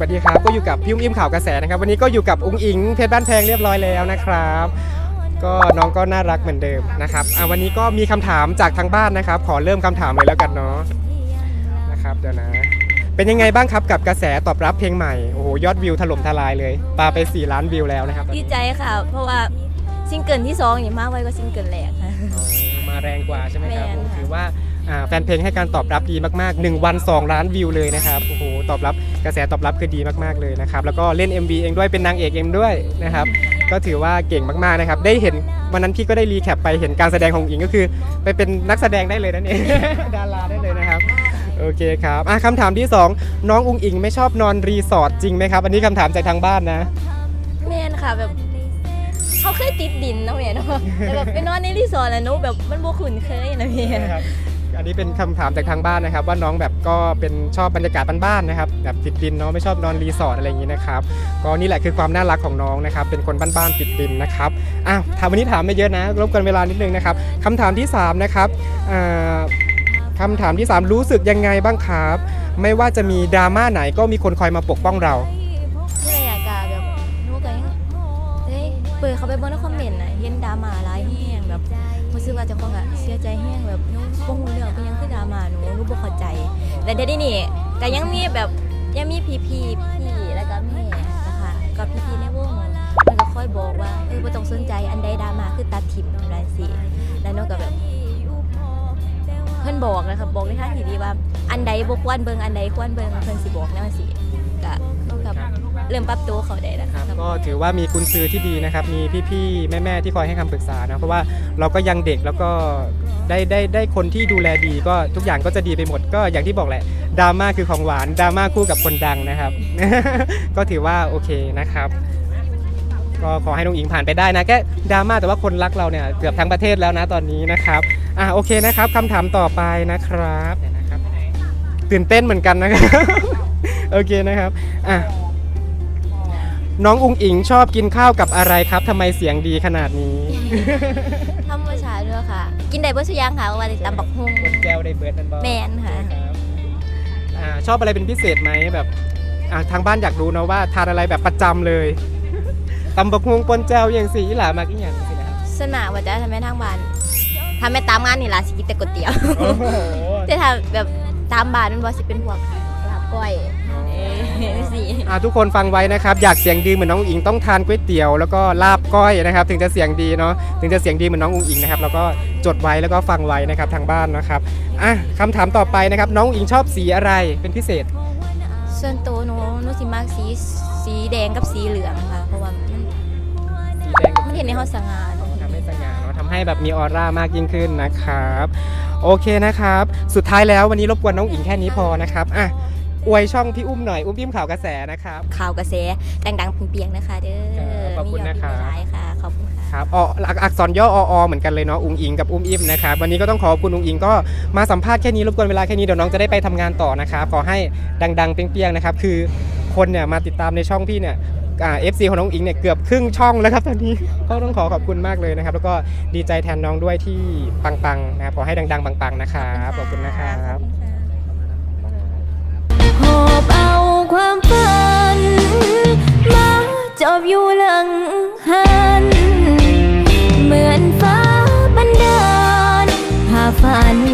สวัสดีครับก็อยู่กับพี่อุ้มอิ่มข่าวกระแสนะครับ วันนี้ก็อยู่กับอุ้งอิงเพชรบ้านแพงเรียบร้อยแล้วนะครับ ก็น้องก็น่ารักเหมือนเดิมนะครับอะวันนี้ก็มีคำถามจากทางบ้านนะครับ ขอเริ่มคำถามเลยแล้วกันเนาะนะครับเดี๋ยวนะ เป็นยังไงบ้างครับกับกระแสตอบรับเพลงใหม่โอ้โหยอดวิวถล่มทลายเลยปาไป 4 ล้านวิวแล้วนะครับดีใจค่ะ เพราะว่าซิงเกิลที่สองนี่มากไว้กว่าซิงเกิลแรกค่ะอ๋อมาแรงกว่าใช่ไหมครับแมนผมค่ะถือว่าอ่า แฟนเพลงให้การตอบรับดีมากๆ 1 วัน 2 ล้านวิวเลยนะครับโอ้โหตอบรับกระแสตอบรับคือดีมากๆเลยนะครับแล้วก็เล่น MV เองด้วยเป็นนางเอกเองด้วยนะครับก็ถือว่าเก่งมากๆนะครับได้เห็นวันนั้นพี่ก็ได้รีแคปไปเห็นการแสดงของอิงก็คือ ไปเป็นนักแสดงได้เลยนั่นเองดาราได้เลยนะครับโอเคครับอะคำถามที่ 2 น้องอุงอิงไม่ชอบนอนรีสอร์ทจริงไหมครับ อันนี้คำถามจากทางบ้านนะแม่นค่ะแบบเขาเคยติดดินเนาะแม่เนาะแต่แบบไปนอนในรีสอร์ทแล้วหนูแบบมันบ่คุ้นเคยนะแม่นะครับ อันนี้เป็นคำถามจากทางบ้านนะครับ ว่าน้องแบบก็เป็นชอบบรรยากาศบ้านๆนะครับแบบติดดินเนาะไม่ชอบนอนรีสอร์ทอะไรอย่างนี้นะครับก็นี่แหละคือความน่ารักของน้องนะครับ เป็นคนบ้านๆติดดินนะครับอ้าวถามวันนี้ถามไม่เยอะนะรบกวนเวลานิดนึงนะครับคำถามที่สามนะครับคำถามที่สามรู้สึกยังไงบ้างครับ ไม่ว่าจะมีดราม่าไหนก็มีคนคอยมาปกป้องเราที่แรกอะแบบนูก็ยังเฮ้ยเปิดเขาไปบนคอมเมนต์น่ะเห็นดราม่าหลายแห้งแบบ สึกว่าเจ้าของอะเสียใจแห้งแบบนูบ่ฮู้เรื่องก็ยังคือดราม่าหนูหนูบ่เข้าใจแต่เดี๋ยวนี้นี่ก็ยังมีแบบยังมีพี่ๆพี่แล้วก็แม่นะคะกับพี่ๆในวงมันก็ค่อยบอกว่าเออบ่ต้องสนใจอันใดดราม่าคือตัดทิ่มอะไรสิแล้วนูก็แบบ เพิ่นบอกนะครับบอกในทางที่ดีว่าอันใดบ่ควรเบิ่งอันใดควรเบิ่งเพิ่นสิบอกแนวสิก็กับเริ่มปรับตัวเขาได้แล้ว ครับ ก็ถือว่ามีคุณซื้อที่ดีนะครับ มีพี่ๆแม่ๆที่คอยให้คำปรึกษานะเพราะว่าเราก็ยังเด็กแล้วก็ได้ได้ได้คนที่ดูแลดีก็ทุกอย่างก็จะดีไปหมดก็อย่างที่บอกแหละดราม่าคือของหวานดราม่าคู่กับคนดังนะครับ ก็ถือว่าโอเคนะครับ ก็ขอให้น้องอิงผ่านไปได้นะแค่ดราม่าแต่ว่าคนรักเราเนี่ยเกือบทั้งประเทศแล้วนะตอนนี้นะครับอะโอเคนะครับคำถามต่อไปนะครับเดี๋ยวนะครับ ตื่นเต้นเหมือนกันนะครับ โอเคนะครับอะ น้องอุงอิงชอบกินข้าวกับอะไรครับทำไมเสียงดีขนาดนี้ธรรมชาติด้วยค่ะ กินได้เบ่ซุอย่างค่ะว่าได้ตำบักฮุ่งคนแก้วได้เบิร์ดนันบอแม่นค่ะรับอ่าชอบอะไรเป็นพิเศษไหมแบบอ่าทางบ้านอยากรู้นะว่าทานอะไรแบบประจำเลย ตำบักฮวงปนแจวอย่างสีหลามากอีกอย่างสินะครับสนาว่าจะทำให้ทางบ้านทำให้ตามงานนี่ล่ะสิกินแต่ก๋วยเตี๋ยว โอ้โหแต่ถ้าแบบตามบ้านมันบ่สิเป็นพวกลาบก้อยเอ้ยสิ อ่าทุกคนฟังไว้นะครับ อยากเสียงดีเหมือนน้องอุงอิงต้องทานก๋วยเตี๋ยวแล้วก็ลาบก้อยนะครับ ถึงจะเสียงดีเนาะถึงจะเสียงดีเหมือนน้องอุงอิงนะครับแล้วก็จดไว้แล้วก็ฟังไว้นะครับทางบ้านนะครับอะคำถามต่อไปนะครับน้องอุงอิงชอบสีอะไรเป็นพิเศษ ส่วนตัวหนูหนูสิมักสีสีแดงกับสีเหลืองค่ะ เพราะว่ามันสีแดงกับมันเห็นในเฮาสง่าเนอะทำให้สง่าเนาะทำให้แบบมีออร่ามากยิ่งขึ้นนะครับ โอเคนะครับ สุดท้ายแล้ววันนี้รบกวนน้องอิงแค่นี้พอนะครับอะ อวยช่องพี่อุ้มหน่อย อุ้มพิมพ์ข่าวกระแสนะครับ ข่าวกระแสดังๆเปียงๆนะคะเด้ครัอบขอบคุณมียดนะครับวิวหลายค่ะขอบคุณค่ะ ครับออักอักษรย่อออเหมือนกันเลยเนาะ อุ้งอิงกับอุ้มอิ่มนะครับ วันนี้ก็ต้องขอบคุณอุ้งอิงก็มาสัมภาษณ์แค่นี้ รบกวนเวลาแค่นี้ เดี๋ยวน้องจะได้ไปทำงานต่อนะครับ ขอให้ดังๆ เปรี้ยงๆ นะครับ คือคนเนี่ยมาติดตามในช่องพี่เนี่ยเอฟซีของน้องอิงเนี่ยเกือบครึ่งช่องแล้วครับตอนนี้ ก็ต้องขอขอบคุณมากเลยนะครับ แล้วก็ดีใจแทนน้องด้วยที่ปังๆ นะครับ ขอให้ดังๆ ปังๆ นะครับ ขอบคุณนะครับ ขอบคุณค่ะ and